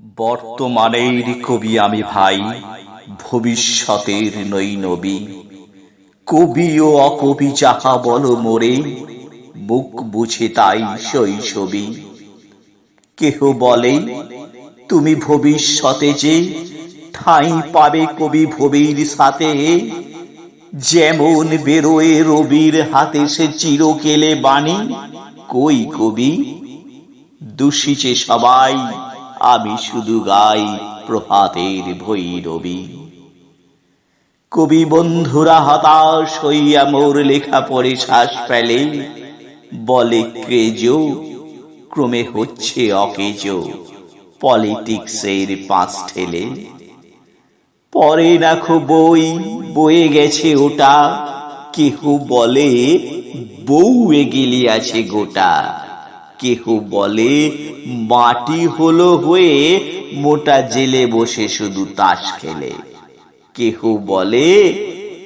বর্তমানের কবি আমি ভাই, ভবিষ্যতের নই নবী। কবি ও অকবি যাহা বল মোরে মুখ বুঝে তাই শৈশবী কেহ বলে, তুমি ভবিষ্যতে যে ঠাঁই পাবে কবি ভবির সাথে, যেমন বেরোয় রবির হাতে সে চিরকেলে বাণী। কই কবি? দূষিছে সবাই আমি শুধু গাই প্রভাতের ভৈরবী। কবি বন্ধুরা হতাশ হইয়া মোর লেখা পড়ে শ্বাস ফেলে, বলে, ক্রেজ, ক্রমে হচ্ছে অকেজ, পলিটিক্সের পাঁচ ঠেলে। পরে রাখো বই, বয়ে গেছে ওটা, কেহ বলে বউ এগিলি আছে গোটা। কেহ বলে, মাটি হলো হয়ে মোটা জেলে বসে শুধু তাস খেলে। কেহ বলে,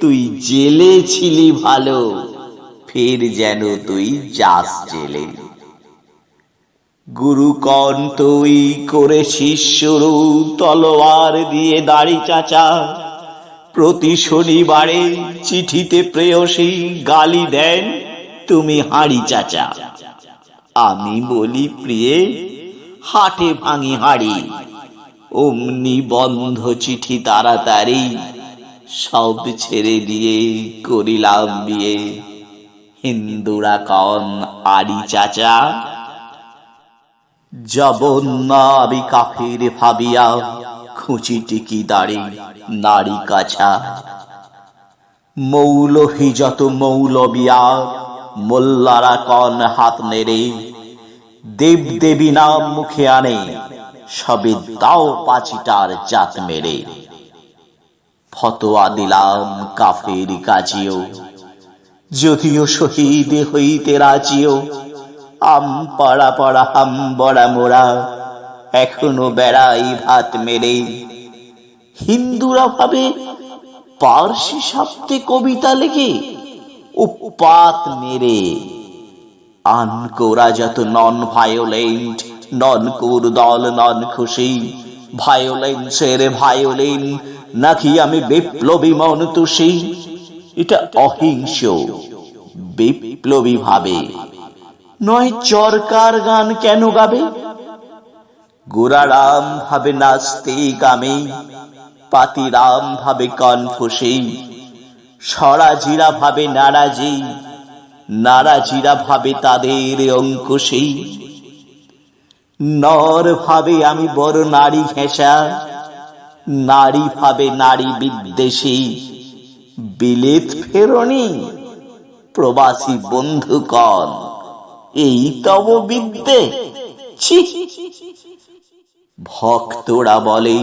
তুই জেলে ছিলি ভালো, ফের যেন তুই যাস জেলে। গুরু কন তুই করে শিষ্যরু তলোয়ার দিয়ে দাড়ি চাচা। প্রতি শনিবারে চিঠিতে প্রেয়সী গালি দেন, তুমি হাড়ি চাচা। আমি বলি প্রিয়ে, হাটে ভাঙি হাড়ি। অমনি বন্ধ চিঠি তাড়াতাড়ি, সব ছেড়ে দিয়ে করিলাম বিয়ে। হিন্দুরা কন আড়ি চাচা। জবন্নাবি কাফির ভাবিয়া খুঁচি টিকি দাড়ি নারী কাছা। মৌলহি যত মৌলবিয়া মোল্লারা কন হাত নেড়ে, দেব দেবী নাম মুখে আনে, সবে দাও পাচিটার জাত মেরে। ফতোয়া দিলাম কাফের কাজিও, যদিও শহীদ হইতে রাজিও, আম পাড়া পাড়া, হাম বড়া মোড়া, এখনও বেড়াই ভাত মেরে। হিন্দুরা ভাবে পার্সি শব্দে কবিতা লেগে উৎপাত মেরে আনকোরা যত নন ভায়োলেন্ট, নন কোর দল নন খুশি। ভায়োলেন্সের ভায়োলিন, নাকি আমি বিপ্লবী মন তুষি? এটা অহিংস, বিপ্লবী ভাবে। নয় চরকার গান কেন গাবে? গোরারাম ভাবে নাচতে গামে পাতিরাম ভাবে কনফুসি। সরাজিরা ভাবে নারাজি, নারাজিরা ভাবে তাদের অঙ্কুশী। নর ভাবে আমি বড় নারী ঘেঁষা, নারী ভাবে নারী বিদ্বেষী, বিলেত ফেরনি প্রবাসী বন্ধু কন এই তব বিদ্যে। ভক্তরা বলে,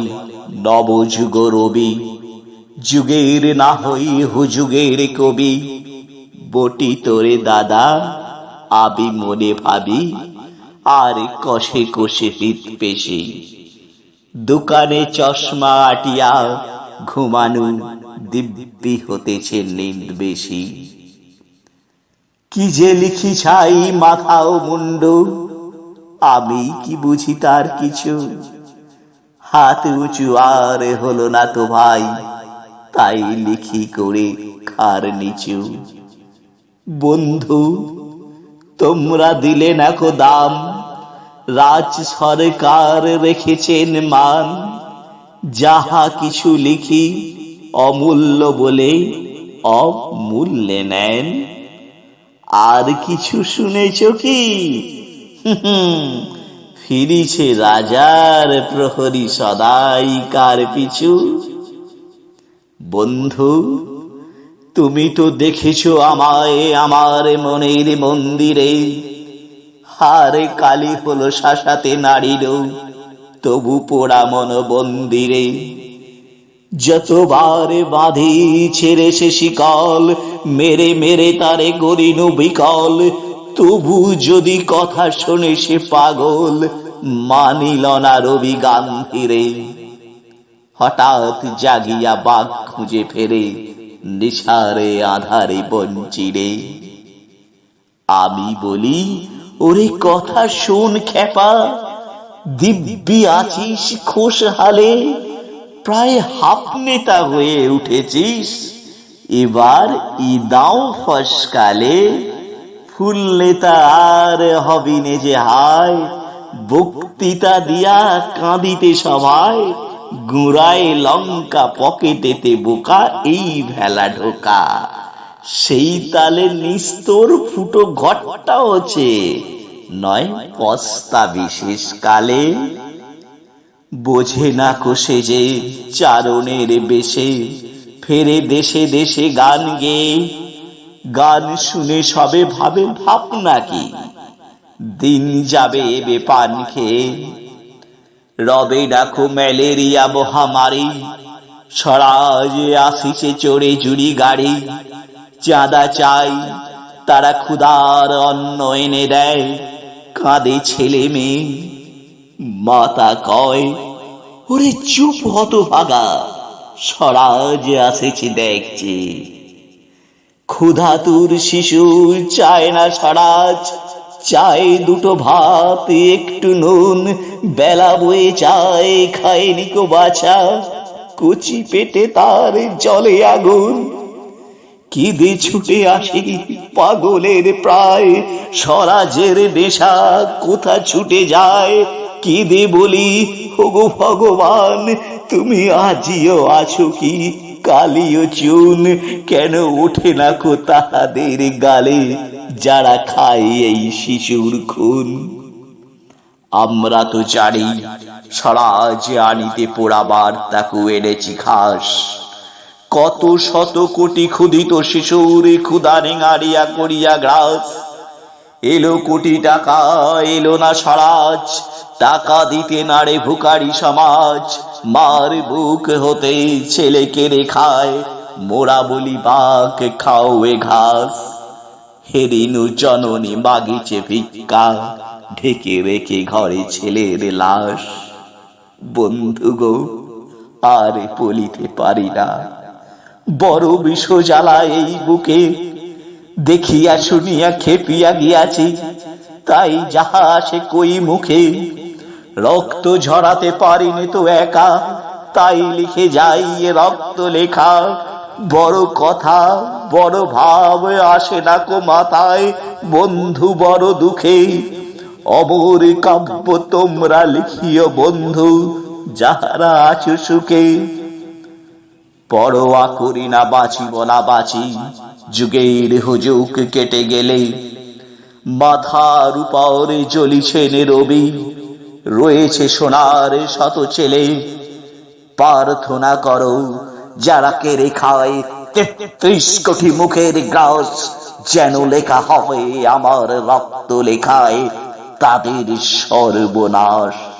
নবযুগ রবি যুগের না হই হুযুগের কবি। বটি তোরে দাদা, আবি মনে ভাবি, আর কষে কষে হৃদ পেশি। দোকানে চশমা আটিয়া ঘুমানু, দিব্যি হতেছে নিন্দ বেশি। কি যে লিখি ছাই মাথাও মুন্ডু, আমি কি বুঝি তার কিছু? হাত উঁচু আর হলো না তো ভাই তাই লিখি করে খার নিচু। বন্ধু, তোমরা দিলে না কো দাম, রাজ সরকার রেখেছেন মান। যাহা কিছু লিখি অমূল্য বলে অমূল্যে নেন। আর কিছু শুনেছ কি? ফিরিছে রাজার প্রহরী সদাই কার পিছু। বন্ধু, তুমি তো দেখেছ আমায় আমার মনের মন্দিরে। হারে কালি হলো শাসাতে নারীর তবু পোড়া মন বন্দিরে যতবার বাঁধি ছেড়ে সে শিকল, মেরে মেরে তারে গরিনু বিকল, তবু যদি কথা শোনে সে পাগল, মানিল না রবি গান্ধীরে হঠাৎ জাগিয়া বাঘ খুঁজে ফেরে নিশারে আধারে বঞ্চিরে। আমি বলি, ওরে কথা শোন খেপা দিব্যি আছিস খোশহালে, প্রায় হাফ নেতা হয়ে উঠেছিস। এবার ইদাও ফসকালে, ফুল নেতা আর হবি নে যে হায়, বক্তৃতা দিয়া কাঁদিতে সবাই গুড়ায় লঙ্কা পকেটেতে বোকা, এই ভেলা ঢোকা। সেই তালে নিস্তর ফুটো ঘটটা হচ্ছে নয় পস্তা বিশেষ কালে। বোঝে না কোষে যে চারণের বেশে, ফেরে দেশে দেশে গান গেয়ে গান শুনে সবে ভাবে ভাব নাকি দিন যাবে বেপান খেয়ে। রবে ডাকো ম্যালেরিয়া মহামারী সরাজে আসিছে চড়ে জুড়ি গাড়ি। চাঁদা চাই, তারা ক্ষুধার অন্ন এনে দেয়। কাঁদে ছেলে মেয়ে, মাতা কয়, ওরে চুপ হত ভাগা স্বরাজ আসেছে দেখছে। ক্ষুধাতুর শিশু চায় না স্বরাজ চায় দুটো ভাত, একটু নুন, বেলা বয়ে চায় খায়নি কো বাছা। কচি পেটে তার জলে আগুন। কিদে ছুটে আসি পাগলের প্রায়। স্বরাজের নেশা কোথা ছুটে যায়? কিদে বলি, ওগো ভগবান, তুমি আজিও আছো কি? কালিও চুন, কেন ওঠে না কো তাহাদের গালে? যারা খায় এই শিশুর খুন। আমরা তো জানি স্বরাজ আনিতে পোড়াবার তাকু এনেছি খাস। কত শত কোটি ক্ষুদিত শিশুর ক্ষুদা নেঙারিয়া করিয়া গ্রাস। এলো কোটি টাকা, এলো না স্বরাজ। টাকা দিতে নারে ভুকারি সমাজ। মার বুক হতে ছেলেকে রেখায় মোরা বলি বাঘ খাও এ ঘাস। হেরিনু জননী বাগিচে ভিক্ষা ঢেকে রেখে ঘরে ছেলের লাশ। বন্ধু গো আর বলিতে পারি না। বড় বিষ জ্বালা এই বুকে দেখিয়া শুনিয়া খেপিয়া গিয়াছি। তাই যাহা আসে কই মুখে, রক্ত ঝরাতে পারিনি তো একা। তাই লিখে যাই রক্ত লেখা বড় কথা, বড় ভাব আসে না কো মাথায়। বন্ধু, বড় দুঃখে অমর কাব্য তোমরা লিখিও বন্ধু, যাহারা আছো সুখে। পরোয়া করি না, বাঁচিব না, বাঁচি। যুগের হুজুক কেটে গেলে মাথার উপরে জ্বলিছেন রবি রয়েছে সোনার শত ছেলে, প্রার্থনা করো যারা কেড়ে খায় তেত্রিশ কোটি মুখের গ্রাস যেন লেখা হবে আমার রক্ত লেখায় তাদের সর্বনাশ।